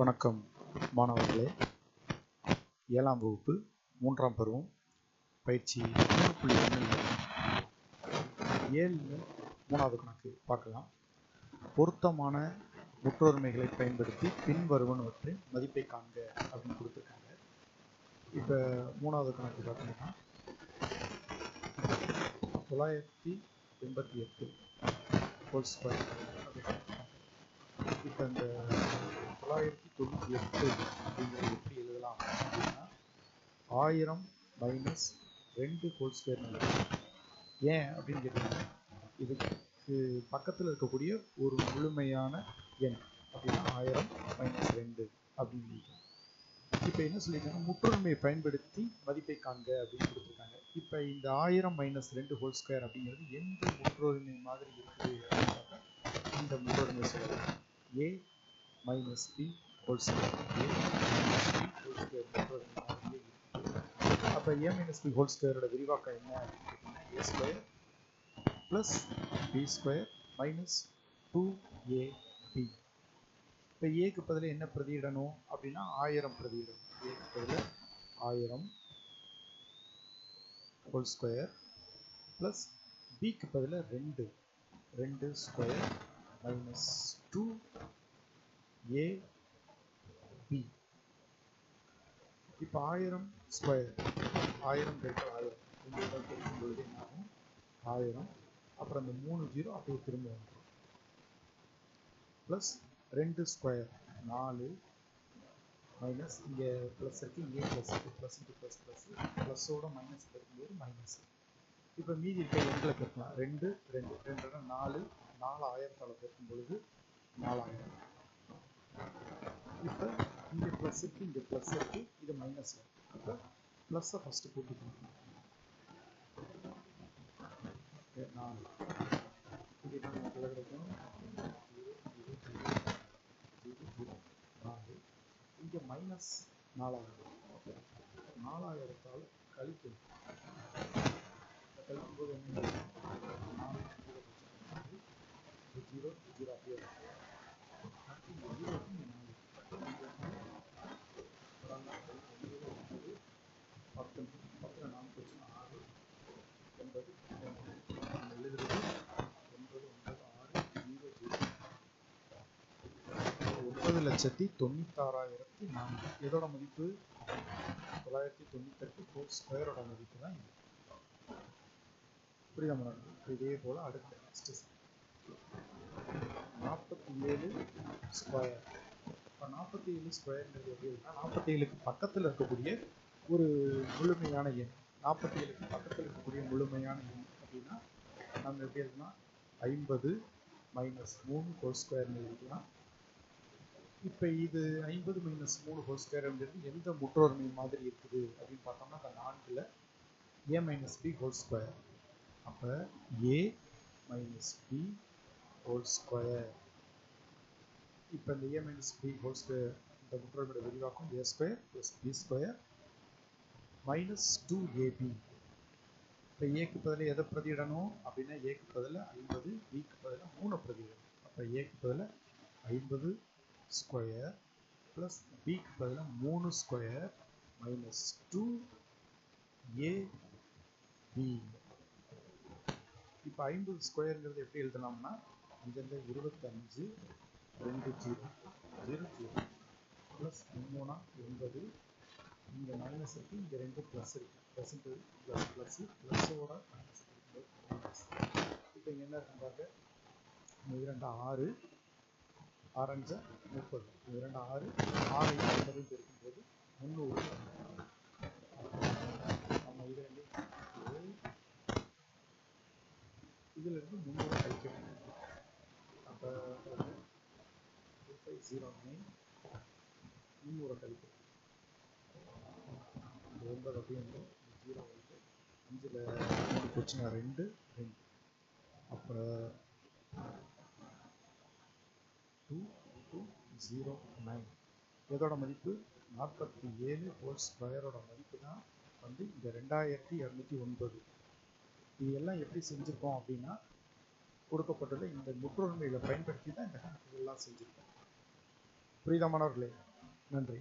வணக்கம் மாணவர்களே. ஏழாம் வகுப்பு மூன்றாம் பருவம் பயிற்சி மூணு புள்ளி ஒன்று ஏழில் மூணாவது கணக்கு பார்க்கலாம். பொருத்தமான முற்றொருமைகளை பயன்படுத்தி பின்வருவனவற்றை மதிப்பை காண்க அப்படின்னு கொடுத்துருக்காங்க. இப்போ மூணாவது கணக்கு பார்த்தீங்கன்னா தொள்ளாயிரத்தி எண்பத்தி எட்டு ஹோல் ஸ்கொயர் இப்போ இந்த தொள்ளாயிரத்தி தொண்ணூற்றி எட்டு அப்படிங்கிறது எப்படி எழுதலாம் அப்படின்னா ஆயிரம் மைனஸ் ரெண்டு ஹோல் ஸ்கொயர் ஏன் அப்படின்னு கேட்டீங்கன்னா இதுக்கு பக்கத்தில் இருக்கக்கூடிய ஒரு முழுமையான எண் அப்படின்னா ஆயிரம் மைனஸ் ரெண்டு அப்படின்னு இப்போ என்ன சொல்லியிருக்காங்க முற்றுரிமையை பயன்படுத்தி மதிப்பை காண்க அப்படின்னு கொடுத்துருக்காங்க. இப்போ இந்த ஆயிரம் மைனஸ் ரெண்டு ஹோல் ஸ்கொயர் அப்படிங்கிறது எந்த முற்றுரிமை மாதிரி இருக்குது அப்படின்னு பார்த்தா இந்த முற்றுரிமை சொல்லலாம் A minus B whole square B whole square அப்போ ஏ மைனஸ் பி ஹோல் ஸ்கொயரோட விரிவாக்கம் என்ன A square plus B square minus two A B இப்போ ஏக்கு பதில் என்ன பிரதியிடணும் அப்படின்னா ஆயிரம் பிரதியிடணும். ஏக்கு பதில் ஆயிரம் ஹோல் ஸ்கொயர் ப்ளஸ் பிக்கு பதில் ரெண்டு. ரெண்டு square minus two A B இப்போ ஆயிரம் ஸ்கொயர் ஆயிரம் பெருக்கள் ஆயிரம். ரெண்டு பெருக்கும் பொழுது என்ன ஆயிரம். அப்புறம் இந்த மூணு ஜீரோ அப்படியே திரும்ப வந்துடும் ப்ளஸ் ரெண்டு ஸ்கொயர் நாலு மைனஸ் இங்கே ப்ளஸ் இருக்குது இங்கே ப்ளஸ் இருக்குது ப்ளஸ் இன்ட்டு ப்ளஸ் ப்ளஸ் ப்ளஸ்ஸோட மைனஸ் இருக்கும்போது மைனஸ் இப்போ மீதி இருக்க எண்களை பெருக்கலாம் ரெண்டு ரெண்டு. ரெண்டு நாலு நாலு ஆயிரத்தால் பெருக்கும் பொழுது நாலாயிரம். ப்ளஸ் இருக்குது இங்கே ப்ளஸ் இருக்குது இது மைனஸ் இப்போ ப்ளஸ்ஸை ஃபஸ்ட்டு போட்டுக்கணும். நாலு. இது நமக்கு கிடைக்கும் நாலு. இங்கே மைனஸ் நாலாயிரம். நாலாயிரத்தால் கழிக்கணும் கழிக்கும் போது என்ன நாலு ஜீரோ ஜீரோ அப்படியே அடுத்து இங்கே ஜீரோ இங்கே நாலு பத்து பத்தில் நாலு போச்சுன்னா ஆறு ஒன்பது எழுதுறது ஒன்பது ஒன்பது ஆறு ஜீரோ ஜீரோ ஒன்பது லட்சத்தி தொண்ணூத்தாறாயிரத்தி நான்கு இதோட மதிப்பு தொள்ளாயிரத்தி தொண்ணூத்தெட்டு ஃபோர் ஸ்கொயரோட மதிப்பு தான் இது. புரியுதா மேடம் இதே போல் அடுத்த நெக்ஸ்ட் நாற்பத்தி ஏழு ஸ்கொயர் இப்போ நாற்பத்தி ஏழு ஸ்கொயர்ங்கிறது எப்படின்னா நாற்பத்தி ஏழுக்கு பக்கத்தில் இருக்கக்கூடிய ஒரு முழுமையான எண். நாற்பத்தி ஏழுக்கு பக்கத்தில் இருக்கக்கூடிய முழுமையான எண் அப்படின்னா நம்ம எப்படி இருக்குன்னா ஐம்பது மைனஸ் மூணு கோல் ஸ்கொயர்னு எழுதிக்கலாம். இப்போ இது ஐம்பது மைனஸ் மூணு ஹோல் ஸ்கொயர்ங்கிறது எந்த முற்றோர்மை மாதிரி இருக்குது அப்படின்னு பார்த்தோம்னா அந்த நான்கில் A minus B whole square அப்போ A minus B whole square இப்போ இந்த A minus B whole square இந்த முற்றொருமையோட விரிவாக்கம் A square plus B square minus two AB இப்போ ஏக்கு பதில் எதை பிரதியிடணும் அப்படின்னா ஏக்கு பதில் ஐம்பது பிக்கு பதில் மூணு பிரதியிடணும். அப்போ ஏக்கு பதில் ஐம்பது ஸ்கொயர் ப்ளஸ் பிக்கு பதிலாக மூணு square minus two A B இப்போ ஐம்பது ஸ்கொயருங்கிறது எப்படி எழுதலாம்னா இங்கேருந்து இருபத்தஞ்சு ரெண்டு ஜீரோ ஜீரோ ஜீரோ. ப்ளஸ் மூணா எண்பது இங்கே மைனஸ் இருக்குது இங்கே ரெண்டு ப்ளஸ் இருக்குது ப்ளஸ் ப்ளஸ் ப்ளஸ்ஸு ப்ளஸ்ஸோட மைனஸ் இப்போ இங்கே என்ன இருக்கும் இரண்டு ஆறு. ஆரஞ்சு முப்பது. இரண்டு ஆறு ஆறு ஐம்பது இருக்கும்போது முந்நூறு. நம்ம இது ரெண்டு. இதில் இருந்து முந்நூறு கழிக்கணும் அப்போ டூ ஃபைவ் ஜீரோ நைன் முந்நூறு கழிக்கணும் ஒன்பது அப்படின்னு ஜீரோ வந்து அஞ்சில் போச்சுன்னா ரெண்டு ரெண்டு. அப்புறம் டூ டூ ஜீரோ நைன் இதோட மதிப்பு? நாற்பத்தி ஏழு ஹோல் ஸ்கொயரோட மதிப்பு தான் வந்து இந்த ரெண்டாயிரத்தி இரநூத்தி ஒன்பது. இது எல்லாம் எப்படி செஞ்சுருக்கோம் அப்படின்னா கொடுக்கப்பட்டுள்ள இந்த முற்றொருமைகளை பயன்படுத்தி தான் இந்த கணக்குகள்லாம் செஞ்சுருக்கோம். புரியுதா மாணவர்களே? நன்றி.